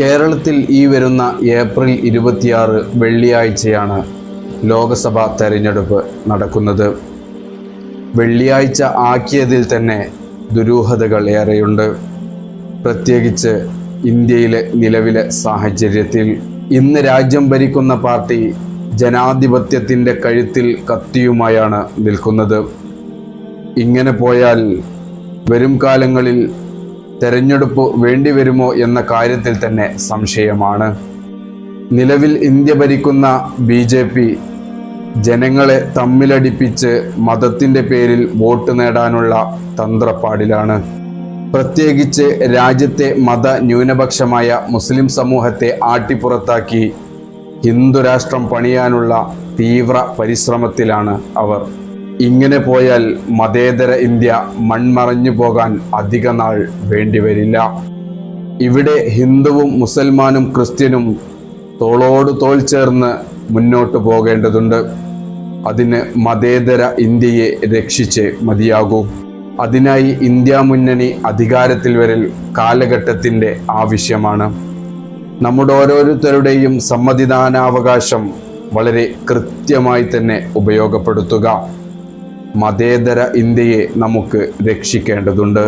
കേരളത്തിൽ ഈ വരുന്ന ഏപ്രിൽ ഇരുപത്തിയാറ് വെള്ളിയാഴ്ചയാണ് ലോക്സഭാ തെരഞ്ഞെടുപ്പ് നടക്കുന്നത്. വെള്ളിയാഴ്ച ആക്കിയതിൽ തന്നെ ദുരൂഹതകൾ ഏറെയുണ്ട്. പ്രത്യേകിച്ച് ഇന്ത്യയിലെ നിലവിലെ സാഹചര്യത്തിൽ ഇന്ന് രാജ്യം ഭരിക്കുന്ന പാർട്ടി ജനാധിപത്യത്തിന്റെ കഴുത്തിൽ കത്തിയുമായാണ് നിൽക്കുന്നത്. ഇങ്ങനെ പോയാൽ വരും കാലങ്ങളിൽ തെരഞ്ഞെടുപ്പ് വേണ്ടിവരുമോ എന്ന കാര്യത്തിൽ തന്നെ സംശയമാണ്. നിലവിൽ ഇന്ത്യ ഭരിക്കുന്ന ബി ജെ പി ജനങ്ങളെ തമ്മിലടിപ്പിച്ച് മതത്തിന്റെ പേരിൽ വോട്ട് നേടാനുള്ള തന്ത്രപ്പാടിലാണ്. പ്രത്യേകിച്ച് രാജ്യത്തെ മത ന്യൂനപക്ഷമായ മുസ്ലിം സമൂഹത്തെ ആട്ടിപ്പുറത്താക്കി ഹിന്ദുരാഷ്ട്രം പണിയാനുള്ള തീവ്ര പരിശ്രമത്തിലാണ് അവർ. ഇങ്ങനെ പോയാൽ മതേതര ഇന്ത്യ മൺമറഞ്ഞു പോകാൻ അധിക നാൾ വേണ്ടിവരില്ല ഇവിടെ ഹിന്ദുവും മുസൽമാനും ക്രിസ്ത്യനും തോളോട് തോൾ ചേർന്ന് മുന്നോട്ട് പോകേണ്ടതുണ്ട്. അതിന് മതേതര ഇന്ത്യയെ രക്ഷിച്ച് മതിയാകൂ. അതിനായി ഇന്ത്യ മുന്നണി അധികാരത്തിൽ വരൽ കാലഘട്ടത്തിന്റെ ആവശ്യമാണ്. നമ്മുടെ ഓരോരുത്തരുടെയും സമ്മതിദാനാവകാശം വളരെ കൃത്യമായി തന്നെ ഉപയോഗപ്പെടുത്തുക. മതേതര ഇന്ത്യയെ നമുക്ക് രക്ഷിക്കേണ്ടതുണ്ട്.